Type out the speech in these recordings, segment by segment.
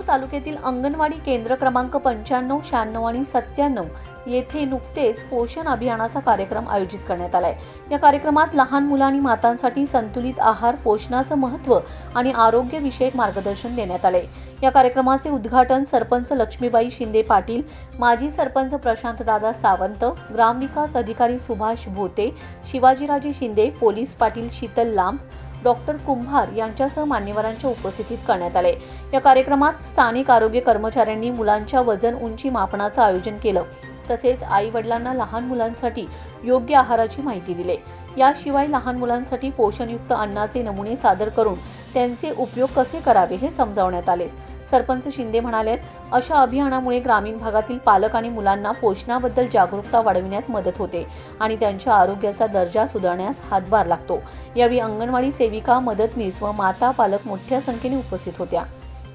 खानापूर तालुक्यातील अंगणवाडी केंद्र क्रमांक पंच्याण्णव शहाण्णव आणि सत्त्याण्णव येथे नुकतेच पोषण अभियानाचा कार्यक्रम आयोजित करण्यात आलाय. या कार्यक्रमात लहान मुलं आणि मातांसाठी संतुलित आहार पोषणाचं महत्त्व आणि आरोग्यविषयक मार्गदर्शन देण्यात आले या कार्यक्रमाचे उद्घाटन सरपंच लक्ष्मीबाई शिंदे पाटील माजी सरपंच प्रशांतदादा सावंत ग्रामविकास अधिकारी सुभाष भोते शिवाजीराजे शिंदे पोलीस पाटील शीतल लांब डॉक्टर कुंभार यांच्यासह मान्यवरांच्या उपस्थितीत करण्यात आले. या कार्यक्रमात स्थानिक आरोग्य कर्मचाऱ्यांनी मुलांच्या वजन उंची मापनाचं आयोजन केलं. तसेच आई वडिलांना लहान मुलांसाठी योग्य आहाराची माहिती दिली. याशिवाय लहान मुलांसाठी पोषणयुक्त अन्नाचे नमुने सादर करून त्यांचे उपयोग कसे करावे हे समजावण्यात आले. सरपंच शिंदे म्हणालेत अशा अभियानामुळे ग्रामीण भागातील पालक आणि मुलांना पोषणाबद्दल जागरूकता वाढविण्यात मदत होते आणि त्यांच्या आरोग्याचा दर्जा सुधारण्यास हातभार लागतो. यावेळी अंगणवाडी सेविका मदतनीस व माता पालक मोठ्या संख्येने उपस्थित होत्या.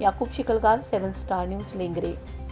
Yakub Shikalgar seven star news Lengare.